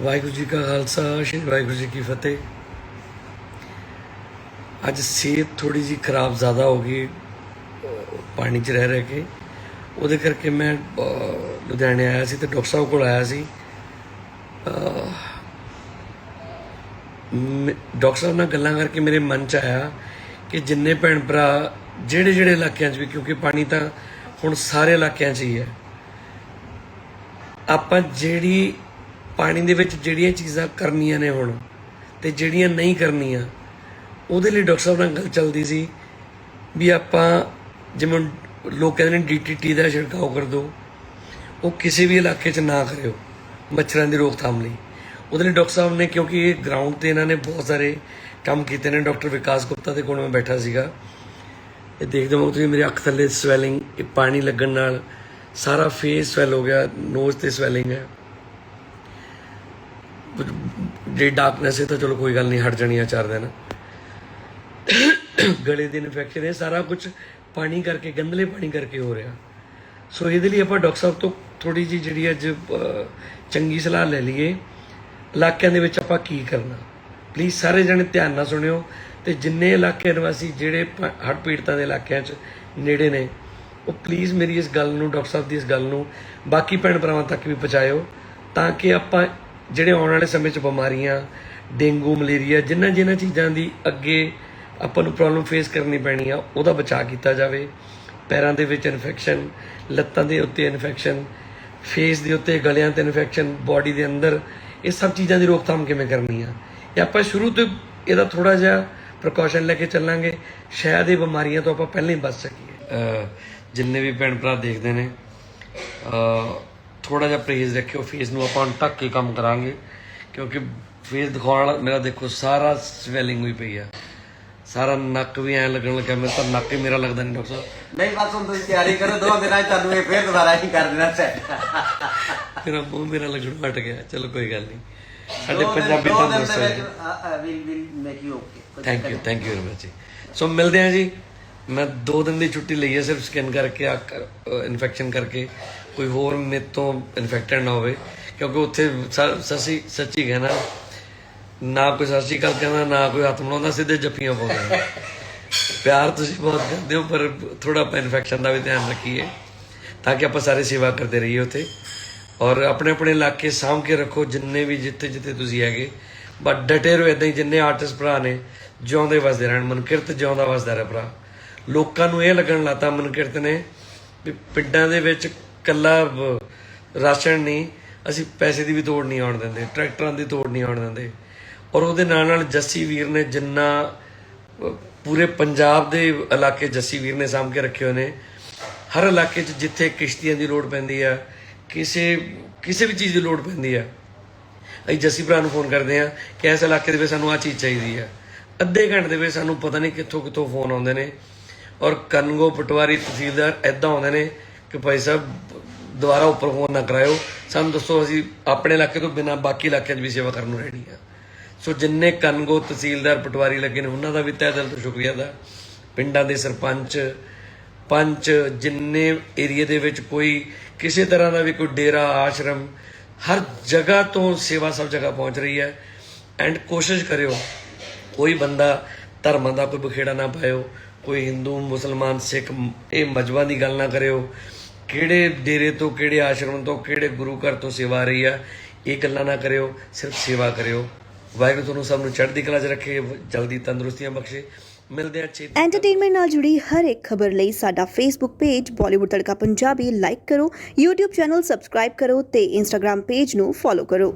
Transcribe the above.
ਵਾਹਿਗੁਰੂ ਜੀ ਕਾ ਖਾਲਸਾ ਸ਼੍ਰੀ ਵਾਹਿਗੁਰੂ ਜੀ ਕੀ ਫਤਿਹ। ਅੱਜ ਸਿਹਤ ਥੋੜੀ ਜੀ ਖਰਾਬ ਜ਼ਿਆਦਾ ਹੋ ਗਈ ਪਾਣੀ 'ਚ ਰਹਿ ਰਹਿ ਕੇ। ਉਹਦੇ ਕਰਕੇ ਮੈਂ ਲੁਧਿਆਣੇ ਆਇਆ ਸੀ ਤੇ ਡਾਕਟਰ ਸਾਹਿਬ ਕੋਲ ਆਇਆ ਸੀ। ਅਹ, ਡਾਕਟਰ ਸਾਹਿਬ ਨਾਲ ਗੱਲਾਂ ਕਰਕੇ ਮੇਰੇ ਮਨ 'ਚ ਆਇਆ ਕਿ ਜਿੰਨੇ ਭੈਣ ਭਰਾ ਜਿਹੜੇ ਜਿਹੜੇ ਇਲਾਕਿਆਂ 'ਚ ਵੀ ਕਿਉਂਕਿ ਪਾਣੀ ਤਾਂ ਹੁਣ ਸਾਰੇ ਇਲਾਕਿਆਂ 'ਚ ਹੀ ਹੈ। ਆਪਾਂ ਜਿਹੜੀ ਪਾਣੀ ਦੇ ਵਿੱਚ ਜਿਹੜੀਆਂ ਚੀਜ਼ਾਂ ਕਰਨੀਆਂ ਨੇ ਹੁਣ ਤੇ ਜਿਹੜੀਆਂ ਨਹੀਂ ਕਰਨੀਆਂ, ਉਹਦੇ ਲਈ ਡਾਕਟਰ ਸਾਹਿਬ ਨਾਲ ਗੱਲ ਚੱਲਦੀ ਸੀ ਵੀ ਆਪਾਂ ਜਿਵੇਂ ਲੋਕ ਕਹਿੰਦੇ ਨੇ ਡੀਟੀਟੀ ਦਾ ਛਿੜਕਾਓ ਕਰ ਦਿਓ, ਉਹ ਕਿਸੇ ਵੀ ਇਲਾਕੇ 'ਚ ਨਾ ਕਰਿਓ ਮੱਛਰਾਂ ਦੀ ਰੋਕਥਾਮ ਲਈ। ਉਹਦੇ ਲਈ ਡਾਕਟਰ ਸਾਹਿਬ ਨੇ ਕਿਉਂਕਿ ਇਹ ਗਰਾਊਂਡ ਤੇ ਇਹਨਾਂ ਨੇ ਬਹੁਤ ਸਾਰੇ ਕੰਮ ਕੀਤੇ ਨੇ, ਡਾਕਟਰ ਵਿਕਾਸ ਗੁਪਤਾ ਦੇ ਕੋਲ ਮੈਂ ਬੈਠਾ ਸੀਗਾ। ਇਹ ਦੇਖਦੇ ਹੋ ਤੁਸੀਂ ਮੇਰੇ ਅੱਖ ਥੱਲੇ ਸਵੈਲਿੰਗ ਇਹ ਪਾਣੀ ਲੱਗਣ ਨਾਲ ਸਾਰਾ ਫੇਸ ਸਵੈਲ ਹੋ ਗਿਆ ਨੋਜ਼ ਤੇ ਸਵੈਲਿੰਗ ਹੈ। ਜੇ ਡਾਰਕਨੈਸ ਹੈ ਤਾਂ ਚਲੋ ਕੋਈ ਗੱਲ ਨਹੀਂ, ਹਟ ਜਾਣੀ ਆ ਚਾਰ ਦਿਨ। ਗਲੇ ਦੀ ਇਨਫੈਕਸ਼ਨ ਹੈ ਸਾਰਾ ਕੁਝ ਪਾਣੀ ਕਰਕੇ ਗੰਦਲੇ ਪਾਣੀ ਕਰਕੇ ਹੋ ਰਿਹਾ। ਸੋ ਇਹਦੇ ਲਈ ਆਪਾਂ ਡਾਕਟਰ ਸਾਹਿਬ ਤੋਂ ਥੋੜੀ ਜੀ ਜਿਹੜੀ ਅੱਜ ਚੰਗੀ ਸਲਾਹ ਲੈ ਲਈਏ। ਇਲਾਕਿਆਂ ਦੇ ਵਿੱਚ ਆਪਾਂ ਕੀ ਕਰਨਾ? ਪਲੀਜ਼ ਸਾਰੇ ਜਣੇ ਧਿਆਨ ਨਾਲ ਸੁਣਿਓ ਤੇ ਜਿੰਨੇ ਇਲਾਕੇ ਨਿਵਾਸੀ ਜਿਹੜੇ ਪ- ਹੜ੍ਹ ਪੀੜਤਾਂ ਦੇ ਇਲਾਕਿਆਂ 'ਚ ਨੇੜੇ ਨੇ, ਉਹ ਪਲੀਜ਼ ਮੇਰੀ ਇਸ ਗੱਲ ਨੂੰ, ਡਾਕਟਰ ਸਾਹਿਬ ਦੀ ਇਸ ਗੱਲ ਨੂੰ ਬਾਕੀ ਭੈਣ ਭਰਾਵਾਂ ਤੱਕ ਵੀ ਪਹੁੰਚਾਇਓ ਤਾਂ ਕਿ ਆਪਾਂ ਜਿਹੜੇ ਆਉਣ ਵਾਲੇ ਸਮੇਂ 'ਚ ਬਿਮਾਰੀਆਂ, ਡੇਂਗੂ, ਮਲੇਰੀਆ, ਜਿੰਨਾਂ ਜਿੰਨਾਂ ਚੀਜ਼ਾਂ ਦੀ ਅੱਗੇ ਆਪਾਂ ਨੂੰ ਪ੍ਰੋਬਲਮ ਫੇਸ ਕਰਨੀ ਪੈਣੀ ਆ, ਉਹਦਾ ਬਚਾਅ ਕੀਤਾ ਜਾਵੇ। ਪੈਰਾਂ ਦੇ ਵਿੱਚ ਇਨਫੈਕਸ਼ਨ ਲੱਤਾਂ ਦੇ ਉੱਤੇ ਇਨਫੈਕਸ਼ਨ ਫੇਸ ਦੇ ਉੱਤੇ ਗਲਿਆਂ ਤੇ ਇਨਫੈਕਸ਼ਨ ਬਾਡੀ ਦੇ ਅੰਦਰ, ਇਹ ਸਭ ਚੀਜ਼ਾਂ ਦੀ ਰੋਕਥਾਮ ਕਿਵੇਂ ਕਰਨੀ ਆ? ਇਹ ਆਪਾਂ ਸ਼ੁਰੂ ਤੋਂ ਇਹਦਾ ਥੋੜਾ ਜਿਹਾ ਪ੍ਰੀਕਾਸ਼ਨ ਲੈ ਕੇ ਚੱਲਾਂਗੇ। ਸ਼ਾਇਦ ਇਹ ਬਿਮਾਰੀਆਂ ਤੋਂ ਆਪਾਂ ਪਹਿਲਾਂ ਹੀ ਬਚ ਸਕੀਏ। ਜਿੰਨੇ ਵੀ ਭੈਣ ਭਰਾ ਦੇਖਦੇ ਨੇ ਥੋੜਾ ਜਿਹਾ ਪਰਹੇਜ਼ ਰੱਖਿਓ ਫੇਸ ਨੂੰ ਆਪਾਂ ਢੱਕ ਕੇ ਕੰਮ ਕਰਾਂਗੇ ਕਿਉਂਕਿ ਫੇਸ ਦਿਖਾਉਣ ਵਾਲਾ ਮੇਰਾ ਦੇਖੋ ਸਾਰਾ ਸਵੈਲਿੰਗ ਹੋਈ ਪਈ ਆ। ਸਾਰਾ ਨੱਕ ਵੀ ਐਂ ਲੱਗਣ ਲੱਗਾ ਮੈਨੂੰ ਤਾਂ ਨੱਕ ਹੀ ਮੇਰਾ ਲੱਗਦਾ ਨਹੀਂ ਡਾਕਟਰ ਸਾਹਿਬ। ਨਹੀਂ ਬਸ ਹੁਣ ਤੁਸੀਂ ਤਿਆਰੀ ਕਰੋ ਦੋ ਦਿਨਾਂ 'ਚ ਤੁਹਾਨੂੰ ਇਹ ਫੇਰ ਦੁਬਾਰਾ ਹੀ ਕਰ ਦੇਣਾ ਸੈੱਟ। ਮੇਰਾ ਮੂੰਹ ਮੇਰਾ ਲੱਗਣ ਹਟ ਗਿਆ ਚਲੋ ਕੋਈ ਗੱਲ ਨਹੀਂ ਸਾਡੇ ਪੰਜਾਬੀ ਤੰਦਰੁਸਤ ਹੈ will will make you okay thank you thank you very much so ਮਿਲਦੇ ਹਾਂ ਜੀ। ਮੈਂ 2 ਦਿਨ ਦੀ ਛੁੱਟੀ ਲਈ ਹੈ ਸਿਰਫ ਸਕੈਨ ਕਰਕੇ ਆ ਇਨਫੈਕਸ਼ਨ ਕਰਕੇ। ਕੋਈ ਹੋਰ ਮੇਰੇ ਤੋਂ ਇਨਫੈਕਟਡ ਨਾ ਹੋਵੇ, ਕਿਉਂਕਿ ਉੱਥੇ ਸ- ਸੱਚੀ ਸੱਚੀ ਕਹਿਣਾ ਨਾ ਕੋਈ ਸਤਿ ਗੱਲ ਕਹਿੰਦਾ, ਨਾ ਕੋਈ ਹੱਥ ਮਿਲਾਉਂਦਾ ਸਿੱਧੇ ਜੱਫੀਆਂ ਪਾਉਂਦਾ। ਪਿਆਰ ਤੁਸੀਂ ਬਹੁਤ ਕਰਦੇ ਹੋ, ਪਰ ਥੋੜਾ ਆਪਾਂ ਇਨਫੈਕਸ਼ਨ ਦਾ ਵੀ ਧਿਆਨ ਰੱਖੀਏ, ਤਾਂ ਕਿ ਆਪਾਂ ਸਾਰੇ ਸੇਵਾ ਕਰਦੇ ਰਹੀਏ ਉੱਥੇ। ਔਰ ਆਪਣੇ ਆਪਣੇ ਇਲਾਕੇ ਸਾਂਭ ਕੇ ਰੱਖੋ, ਜਿੰਨੇ ਵੀ ਜਿੱਥੇ ਜਿੱਥੇ ਤੁਸੀਂ ਹੈਗੇ। ਬਟ ਡਟੇ ਰਹੋ ਇਦਾਂ ਹੀ, ਜਿੰਨੇ ਆਰਟਿਸਟ ਭਰਾ ਨੇ, ਜਿਉਂਦੇ ਵਸਦੇ ਰਹਿਣ, ਮਨਕਿਰਤ ਜਿਉਂਦਾ ਵਸਦਾ ਰਹੇ ਭਰਾ। ਲੋਕਾਂ ਨੂੰ ਇਹ ਲੱਗਣ ਲਾਤਾ ਮਨ ਕਿਰਤ ਨੇ ਵੀ ਪਿੰਡਾਂ ਦੇ ਵਿੱਚ ਕੱਲਾ ਰਾਸ਼ਨ ਨਹੀਂ, ਅਸੀਂ ਪੈਸੇ ਦੀ ਵੀ ਤੋੜ ਨਹੀਂ ਆਉਣ ਦਿੰਦੇ, ਟਰੈਕਟਰਾਂ ਦੀ ਤੋੜ ਨਹੀਂ ਆਉਣ ਦਿੰਦੇ। ਔਰ ਉਹਦੇ ਨਾਲ ਨਾਲ ਜੱਸੀ ਵੀਰ ਨੇ ਜਿੰਨਾ ਪੂਰੇ ਪੰਜਾਬ ਦੇ ਇਲਾਕੇ ਜੱਸੀ ਵੀਰ ਨੇ ਸਾਂਭ ਕੇ ਰੱਖੇ ਹੋਏ ਨੇ। ਹਰ ਇਲਾਕੇ 'ਚ ਜਿੱਥੇ ਕਿਸ਼ਤੀਆਂ ਦੀ ਲੋੜ ਪੈਂਦੀ ਆ, ਕਿਸੇ ਕਿਸੇ ਵੀ ਚੀਜ਼ ਦੀ ਲੋੜ ਪੈਂਦੀ ਆ, ਅਸੀਂ ਜੱਸੀ ਭਰਾ ਨੂੰ ਫੋਨ ਕਰਦੇ ਆ ਕਿ ਇਸ ਇਲਾਕੇ ਦੇ ਵਿੱਚ ਸਾਨੂੰ ਆ ਚੀਜ਼ ਚਾਹੀਦੀ ਆ। ਅੱਧੇ ਘੰਟੇ ਦੇ ਵਿੱਚ ਸਾਨੂੰ ਪਤਾ ਨਹੀਂ ਕਿੱਥੋਂ ਕਿੱਥੋਂ ਫੋਨ ਆਉਂਦੇ ਨੇ। ਔਰ ਕਨਗੋ ਪਟਵਾਰੀ ਤਹਿਸੀਲਦਾਰ ਐਦਾਂ ਆਉਂਦੇ ਨੇ ਕਿ ਭਾਈ ਸਾਹਿਬ, ਦੁਬਾਰਾ ਉੱਪਰ ਫੋਨ ਨਾ ਕਰਾਇਓ। ਸਾਨੂੰ ਦੱਸੋ, ਅਸੀਂ ਆਪਣੇ ਇਲਾਕੇ ਤੋਂ ਬਿਨਾਂ ਬਾਕੀ ਇਲਾਕਿਆਂ 'ਚ ਵੀ ਸੇਵਾ ਕਰਨ ਨੂੰ ਰੈਡੀ ਆ। ਸੋ ਜਿੰਨੇ ਕਨਗੋ ਤਹਿਸੀਲਦਾਰ ਪਟਵਾਰੀ ਲੱਗੇ ਨੇ, ਉਹਨਾਂ ਦਾ ਵੀ ਤਹਿ ਦਿਲ ਤੋਂ ਸ਼ੁਕਰੀਆ ਦਾ ਪਿੰਡਾਂ ਦੇ ਸਰਪੰਚ, ਪੰਚ, ਜਿੰਨੇ ਏਰੀਆ ਦੇ ਵਿੱਚ ਕੋਈ ਕਿਸੇ ਤਰ੍ਹਾਂ ਦਾ ਵੀ ਕੋਈ ਡੇਰਾ, ਆਸ਼ਰਮ, ਹਰ ਜਗ੍ਹਾ ਤੋਂ ਸੇਵਾ ਸਭ ਜਗ੍ਹਾ ਪਹੁੰਚ ਰਹੀ ਹੈ। ਐਂਡ ਕੋਸ਼ਿਸ਼ ਕਰਿਓ, ਕੋਈ ਬੰਦਾ ਧਰਮਾਂ ਦਾ ਕੋਈ ਬਖੇੜਾ ਨਾ ਪਾਇਓ ਕੋਈ ਹਿੰਦੂ, ਮੁਸਲਮਾਨ, ਸਿੱਖ, ਇਹ ਮਜਬਾਂ ਦੀ ਗੱਲ ਨਾ ਕਰਿਓ। ਕਿਹੜੇ ਡੇਰੇ ਤੋਂ, ਕਿਹੜੇ ਆਸ਼ਰਮ ਤੋਂ, ਕਿਹੜੇ ਗੁਰੂ ਘਰ ਤੋਂ ਸੇਵਾ ਰਹੀ ਆ, ਇਹ ਗੱਲਾਂ ਨਾ ਕਰਿਓ, ਸਿਰਫ ਸੇਵਾ ਕਰਿਓ। ਵਾਹਿਗੁਰੂ ਤੁਹਾਨੂੰ ਸਭ ਨੂੰ ਚੜ੍ਹਦੀ ਕਲਾ 'ਚ ਰੱਖੇ, ਜਲਦੀ ਤੰਦਰੁਸਤੀਆਂ ਬਖਸ਼ੇ। ਮਿਲਦੇ ਹਾਂ ਛੇਤੀ ਐਂਟਰਟੇਨਮੈਂਟ ਨਾਲ ਜੁੜੀ ਹਰ ਇੱਕ ਖਬਰ ਲਈ ਸਾਡਾ Facebook page Bollywood Tadka Punjabi like ਕਰੋ, YouTube ਚੈਨਲ ਸਬਸਕ੍ਰਾਈਬ ਕਰੋ ਤੇ Instagram ਪੇਜ ਨੂੰ ਫੋਲੋ ਕਰੋ।